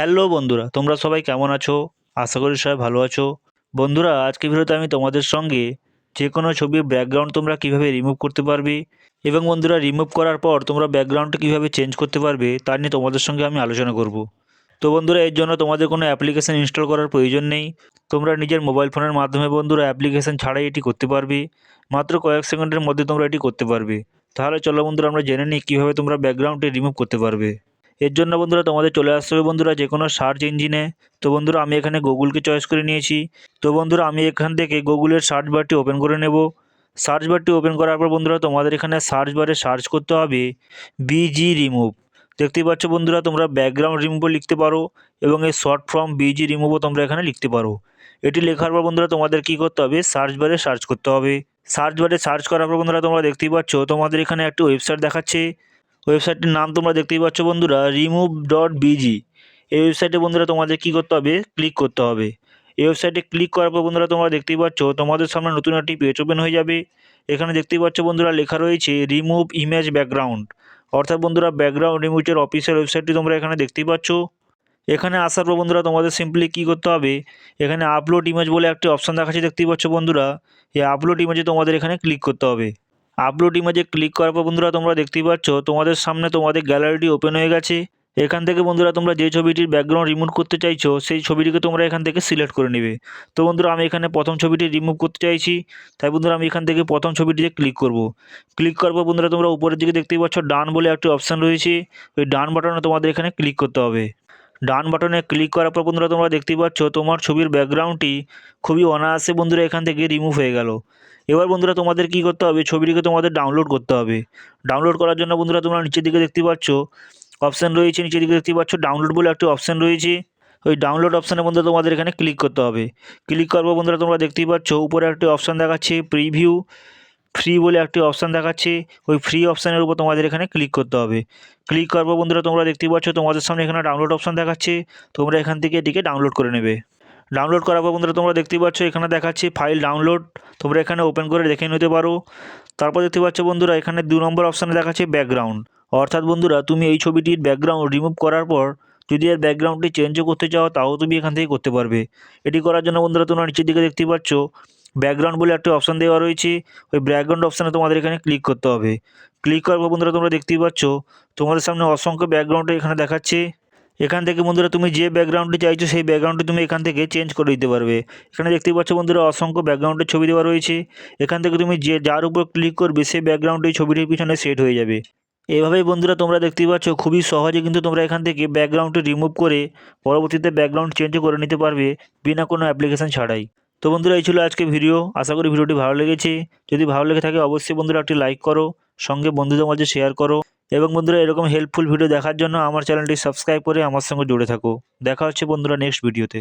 Hello বন্ধুরা, তোমরা সবাই কেমন আছো? আশা করি সবাই ভালো আছো। বন্ধুরা আজকে ভিডিওতে আমি তোমাদের সঙ্গে যে কোনো ছবির ব্যাকগ্রাউন্ড তোমরা কীভাবে রিমুভ করতে পারবে এবং বন্ধুরা রিমুভ করার পর তোমরা ব্যাকগ্রাউন্ডটা কীভাবে চেঞ্জ করতে পারবে তা নিয়ে তোমাদের সঙ্গে আমি আলোচনা করব। তো বন্ধুরা, এর জন্য তোমাদের কোনো অ্যাপ্লিকেশান ইনস্টল করার প্রয়োজন নেই। তোমরা নিজের মোবাইল ফোনের মাধ্যমে বন্ধুরা অ্যাপ্লিকেশান ছাড়াই এটি করতে পারবে। মাত্র কয়েক সেকেন্ডের মধ্যে তোমরা এটি করতে পারবে। তাহলে চলো বন্ধুরা, আমরা জেনে নিই কীভাবে তোমরা ব্যাকগ্রাউন্ডটি রিমুভ করতে পারবে। এর জন্য বন্ধুরা তোমাদের চলে আসতে হবে বন্ধুরা যে কোনো সার্চ ইঞ্জিনে তো বন্ধুরা আমি এখানে গুগলকে চয়েস করে নিয়েছি। তো বন্ধুরা আমি এখান থেকে গুগলের সার্চ বারটি ওপেন করে নেব। সার্চ বারটি ওপেন করার পর বন্ধুরা তোমাদের এখানে সার্চ বারে সার্চ করতে হবে বিজি রিমুভ দেখতেই পাচ্ছ বন্ধুরা তোমরা ব্যাকগ্রাউন্ড রিমুভও লিখতে পারো এবং এই শর্ট ফর্ম বিজি রিমুভও তোমরা এখানে লিখতে পারো। এটি লেখার পর বন্ধুরা তোমাদের কী করতে হবে? সার্চ বারে সার্চ করতে হবে। সার্চ বারে সার্চ করার পর বন্ধুরা তোমরা দেখতেই পাচ্ছ তোমাদের এখানে একটি ওয়েবসাইট দেখাচ্ছে। ওয়েবসাইটটির নাম তোমরা দেখতেই পাচ্ছ বন্ধুরা রিমুভ ডট বিজি এই ওয়েবসাইটে বন্ধুরা তোমাদের কী করতে হবে? ক্লিক করতে হবে। এই ওয়েবসাইটে ক্লিক করার পর বন্ধুরা তোমরা দেখতেই পাচ্ছ, তোমাদের সামনে নতুন একটি পেজ ওপেন হয়ে যাবে। এখানে দেখতেই পাচ্ছ বন্ধুরা লেখা রয়েছে রিমুভ ইমেজ ব্যাকগ্রাউন্ড অর্থাৎ বন্ধুরা ব্যাকগ্রাউন্ড রিমুভের অফিসিয়াল ওয়েবসাইটটি তোমরা এখানে দেখতেই পাচ্ছ। এখানে আসার পর বন্ধুরা তোমাদের সিম্পলি কী করতে হবে? এখানে আপলোড ইমেজ বলে একটি অপশান দেখাচ্ছে, দেখতেই পাচ্ছ বন্ধুরা। এই আপলোড ইমেজে তোমাদের এখানে ক্লিক করতে হবে। আপলোড ইমেজে ক্লিক করার পর বন্ধুরা তোমরা দেখতেই পাচ্ছ, তোমাদের সামনে তোমাদের গ্যালারিটি ওপেন হয়ে গেছে। এখান থেকে বন্ধুরা তোমরা যে ছবিটির ব্যাকগ্রাউন্ড রিমুভ করতে চাইছো, সেই ছবিটিকে তোমরা এখান থেকে সিলেক্ট করে নেবে। তো বন্ধুরা আমি এখানে প্রথম ছবিটি রিমুভ করতে চাইছি, তাই বন্ধুরা আমি এখান থেকে প্রথম ছবিটিতে ক্লিক করব। ক্লিক করার পর বন্ধুরা তোমরা উপরের দিকে দেখতেই পাচ্ছ ডান বলে একটি অপশান রয়েছে। ওই ডান বাটনে তোমাদের এখানে ক্লিক করতে হবে। ডান বাটনে ক্লিক করার পর বন্ধুরা তোমরা দেখতেই পাচ্ছ তোমার ছবির ব্যাকগ্রাউন্ডটি খুবই অনায়াসে বন্ধুরা এখান থেকে রিমুভ হয়ে গেল। এবার বন্ধুরা তোমাদের কী করতে হবে? ছবিটিকে তোমাদের ডাউনলোড করতে হবে। ডাউনলোড করার জন্য বন্ধুরা তোমরা নিচের দিকে দেখতে পাচ্ছ অপশান রয়েছে। নিচের দিকে দেখতে পাচ্ছ ডাউনলোড বলে একটি অপশান রয়েছে। ওই ডাউনলোড অপশানে বন্ধুরা তোমাদের এখানে ক্লিক করতে হবে। ক্লিক পর বন্ধুরা তোমরা দেখতেই পাচ্ছ উপরে একটি অপশান দেখাচ্ছে প্রিভিউ ফ্রি বলে একটি অপশান দেখাচ্ছে। ওই ফ্রি অপশানের উপর তোমাদের এখানে ক্লিক করতে হবে। ক্লিক পর বন্ধুরা, তোমরা দেখতে পাচ্ছ তোমাদের সামনে এখানে ডাউনলোড অপশান দেখাচ্ছে। তোমরা এখান থেকে এটিকে ডাউনলোড করে নেবে। ডাউনলোড করার পর বন্ধুরা, তোমরা দেখতে পাচ্ছ এখানে দেখাচ্ছে ফাইল ডাউনলোড তোমরা এখানে ওপেন করে দেখে নিতে পারো। তারপর দেখতে পাচ্ছ বন্ধুরা, এখানে দু নম্বর অপশানে দেখাচ্ছে ব্যাকগ্রাউন্ড অর্থাৎ বন্ধুরা, তুমি এই ছবিটির ব্যাকগ্রাউন্ড রিমুভ করার পর যদি এর ব্যাকগ্রাউন্ডটি চেঞ্জও করতে চাও, তাও তুমি এখান থেকে করতে পারবে। এটি করার জন্য বন্ধুরা, তোমরা নিচের দিকে দেখতে পাচ্ছ ব্যাকগ্রাউন্ড বলে একটা অপশান দেওয়া রয়েছে। ওই ব্যাকগ্রাউন্ড অপশানে তোমাদের এখানে ক্লিক করতে হবে। ক্লিক করার পর বন্ধুরা তোমরা দেখতেই পাচ্ছ, তোমাদের সামনে অসংখ্য ব্যাকগ্রাউন্ডে এখানে দেখাচ্ছে। এখান থেকে বন্ধুরা তুমি যে ব্যাকগ্রাউন্ডটি চাইছো, সেই ব্যাকগ্রাউন্ডটি তুমি এখান থেকে চেঞ্জ করে দিতে পারবে। এখানে দেখতেই পাচ্ছ বন্ধুরা অসংখ্য ব্যাকগ্রাউন্ডের ছবি দেওয়া রয়েছে। এখান থেকে তুমি যে যার উপর ক্লিক করবে, সেই ব্যাকগ্রাউন্ড এই ছবিটির পিছনে সেট হয়ে যাবে। এভাবেই বন্ধুরা তোমরা দেখতেই পাচ্ছ, খুবই সহজে কিন্তু তোমরা এখান থেকে ব্যাকগ্রাউন্ডটি রিমুভ করে পরবর্তীতে ব্যাকগ্রাউন্ড চেঞ্জও করে নিতে পারবে, বিনা কোনো অ্যাপ্লিকেশান ছাড়াই। তো বন্ধুরা, এই ছিল আজকে ভিডিও। আশা করি ভিডিওটি ভালো লেগেছে। যদি ভালো লেগে থাকে, অবশ্যই বন্ধুরা একটি লাইক করো, সঙ্গে বন্ধুদের মাঝে শেয়ার করো। এবং বন্ধুরা, এরকম হেল্পফুল ভিডিও দেখার জন্য আমার চ্যানেলটি সাবস্ক্রাইব করে আমার সঙ্গে জুড়ে থাকো। দেখা হচ্ছে বন্ধুরা নেক্সট ভিডিওতে